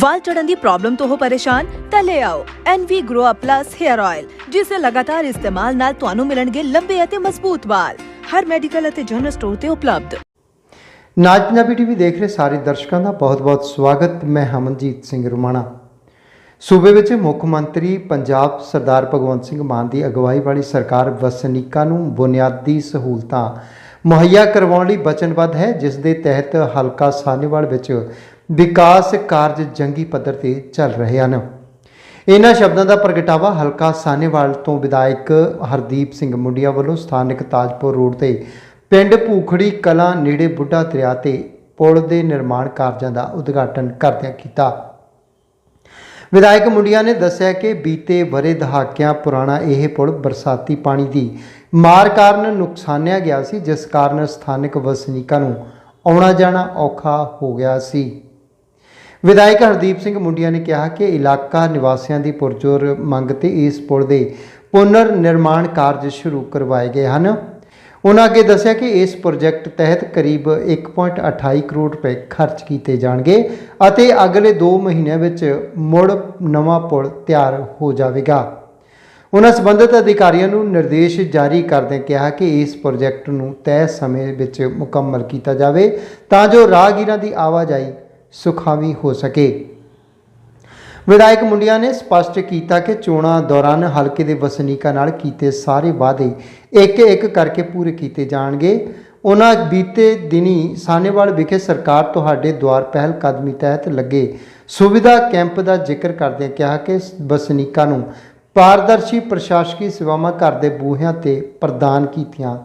ਵਾਲ ਝੜਨ ਦੀ problem ਤੋਂ ਹੋ ਪਰੇਸ਼ਾਨ, ਤਾਂ ਲੈ ਆਓ NV Grow Up Plus Hair Oil ਜਿਸ ਦੇ ਲਗਾਤਾਰ ਇਸਤੇਮਾਲ ਨਾਲ ਤੁਹਾਨੂੰ ਮਿਲਣਗੇ ਲੰਬੇ ਅਤੇ ਮਜ਼ਬੂਤ ਵਾਲ। ਹਰ ਮੈਡੀਕਲ ਅਤੇ ਜਨਰਲ ਸਟੋਰ ਤੇ ਉਪਲਬਧ। ਨਾਜ ਪੰਜਾਬੀ ਟੀਵੀ ਦੇਖ ਰਹੇ ਸਾਰੇ ਦਰਸ਼ਕਾਂ ਦਾ ਬਹੁਤ-ਬਹੁਤ ਸਵਾਗਤ। ਮੈਂ ਹਮਨਜੀਤ ਸਿੰਘ ਰੁਮਾਣਾ। ਸੂਬੇ ਵਿੱਚ ਮੁੱਖ ਮੰਤਰੀ ਪੰਜਾਬ ਸਰਦਾਰ ਭਗਵੰਤ ਸਿੰਘ ਮਾਨ ਦੀ ਅਗਵਾਈ ਵਾਲੀ ਸਰਕਾਰ ਵਸਨੀਕਾਂ ਨੂੰ ਬੁਨਿਆਦੀ ਸਹੂਲਤਾਂ ਮੁਹੱਈਆ ਕਰਵਾਉਣ ਲਈ ਵਚਨਬੱਧ ਹੈ, ਜਿਸ ਦੇ ਤਹਿਤ ਹਲਕਾ ਸਾਹਨੇਵਾਲ ਵਿੱਚ ਵਿਕਾਸ ਕਾਰਜ ਜੰਗੀ ਪੱਧਰ ਤੇ ਚੱਲ ਰਹੇ ਹਨ। ਇਹਨਾਂ ਸ਼ਬਦਾਂ ਦਾ ਪ੍ਰਗਟਾਵਾ ਹਲਕਾ ਸਾਨੇਵਾਲ ਤੋਂ ਵਿਧਾਇਕ ਹਰਦੀਪ ਸਿੰਘ ਮੁੰਡੀਆ ਵੱਲੋਂ ਸਥਾਨਕ ਤਾਜਪੁਰ ਰੋਡ ਤੇ ਪਿੰਡ ਭੂਖੜੀ ਕਲਾਂ ਨੇੜੇ ਬੁੱਢਾ ਦਰਿਆ ਤੇ ਪੁਲ ਦੇ ਨਿਰਮਾਣ ਕਾਰਜਾਂ ਦਾ ਉਦਘਾਟਨ ਕਰਦਿਆਂ ਕੀਤਾ। ਵਿਧਾਇਕ ਮੁੰਡੀਆ ਨੇ ਦੱਸਿਆ ਕਿ ਬੀਤੇ ਬਰੇ ਦਹਾਕਿਆਂ ਪੁਰਾਣਾ ਇਹ ਪੁਲ ਬਰਸਾਤੀ ਪਾਣੀ ਦੀ ਮਾਰ ਕਾਰਨ ਨੁਕਸਾਨਿਆ ਗਿਆ ਸੀ, ਜਿਸ ਕਾਰਨ ਸਥਾਨਕ ਵਸਨੀਕਾਂ ਨੂੰ ਆਉਣਾ ਜਾਣਾ ਔਖਾ ਹੋ ਗਿਆ ਸੀ। ਵਿਧਾਇਕ ਹਰਦੀਪ ਸਿੰਘ ਮੁੰਡੀਆ ਨੇ ਕਿਹਾ ਕਿ ਇਲਾਕਾ ਨਿਵਾਸੀਆਂ ਦੀ ਪੁਰਜੋਰ ਮੰਗ ਤੇ ਇਸ ਪੁਲ ਦੇ ਪੁਨਰ ਨਿਰਮਾਣ ਕਾਰਜ ਸ਼ੁਰੂ ਕਰਵਾਏ ਗਏ ਹਨ। ਉਹਨਾਂ ਅੱਗੇ ਦੱਸਿਆ ਕਿ ਇਸ ਪ੍ਰੋਜੈਕਟ ਤਹਿਤ ਕਰੀਬ 1.28 ਕਰੋੜ ਰੁਪਏ ਖਰਚ ਕੀਤੇ ਜਾਣਗੇ ਅਤੇ ਅਗਲੇ 2 ਮਹੀਨਿਆਂ ਵਿੱਚ ਮੁੜ ਨਵਾਂ ਪੁਲ ਤਿਆਰ ਹੋ ਜਾਵੇਗਾ। ਉਹਨਾਂ ਸੰਬੰਧਿਤ ਅਧਿਕਾਰੀਆਂ ਨੂੰ ਨਿਰਦੇਸ਼ ਜਾਰੀ ਕਰਦਿਆਂ ਕਿਹਾ ਕਿ ਇਸ ਪ੍ਰੋਜੈਕਟ ਨੂੰ ਤੈਅ ਸਮੇਂ ਵਿੱਚ ਮੁਕੰਮਲ ਕੀਤਾ ਜਾਵੇ ਤਾਂ ਜੋ ਰਾਹਗੀਰਾਂ ਦੀ ਆਵਾਜਾਈ ਸੁਖਾਵੀ ਹੋ ਸਕੇ। ਵਿਧਾਇਕ ਮੁੰਡਿਆ ਨੇ ਸਪਸ਼ਟ ਕੀਤਾ ਕਿ ਚੋਣਾਂ ਦੌਰਾਨ ਹਲਕੇ ਦੇ ਵਸਨੀਕਾਂ ਨਾਲ ਕੀਤੇ ਸਾਰੇ ਵਾਅਦੇ ਇੱਕ ਇੱਕ ਕਰਕੇ ਪੂਰੇ ਕੀਤੇ ਜਾਣਗੇ। ਉਹਨਾਂ ਬੀਤੇ ਦਿਨੀ ਸਾਨੇਵਾਲ ਵਿਖੇ ਸਰਕਾਰ ਤੁਹਾਡੇ ਦੁਆਰ ਪਹਿਲ ਕਦਮੀ ਤਹਿਤ ਲੱਗੇ ਸੁਵਿਧਾ ਕੈਂਪ ਦਾ ਜ਼ਿਕਰ ਕਰਦਿਆਂ ਕਿਹਾ ਕਿ ਵਸਨੀਕਾਂ ਨੂੰ ਪਾਰਦਰਸ਼ੀ ਪ੍ਰਸ਼ਾਸਕੀ ਸੇਵਾਵਾਂ ਘਰ ਦੇ ਬੂਹਿਆਂ ਤੇ ਪ੍ਰਦਾਨ ਕੀਤੀਆਂ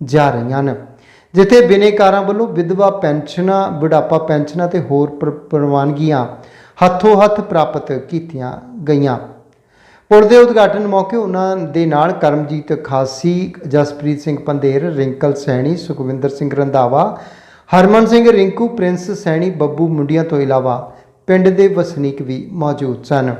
ਜਾ ਰਹੀਆਂ ਹਨ। ਜਿੱਥੇ ਬਿਨੇਕਾਰਾਂ ਵੱਲੋਂ ਵਿਧਵਾ ਪੈਨਸ਼ਨਾਂ, ਬੁਢਾਪਾ ਪੈਨਸ਼ਨਾਂ ਤੇ ਹੋਰ ਪ੍ਰ- ਪ੍ਰਵਾਨਗੀਆਂ ਹੱਥੋਂ ਹੱਥ ਪ੍ਰਾਪਤ ਕੀਤੀਆਂ ਗਈਆਂ। ਪੁਲ ਦੇ ਉਦਘਾਟਨ ਮੌਕੇ ਉਹਨਾਂ ਦੇ ਨਾਲ ਕਰਮਜੀਤ ਖਾਸੀ, ਜਸਪ੍ਰੀਤ ਸਿੰਘ ਪੰਧੇਰ, ਰਿੰਕਲ ਸੈਣੀ, ਸੁਖਵਿੰਦਰ ਸਿੰਘ ਰੰਧਾਵਾ, ਹਰਮਨ ਸਿੰਘ ਰਿੰਕੂ, ਪ੍ਰਿੰਸ ਸੈਣੀ, ਬੱਬੂ ਮੁੰਡੀਆਂ ਤੋਂ ਇਲਾਵਾ ਪਿੰਡ ਦੇ ਵਸਨੀਕ ਵੀ ਮੌਜੂਦ ਸਨ।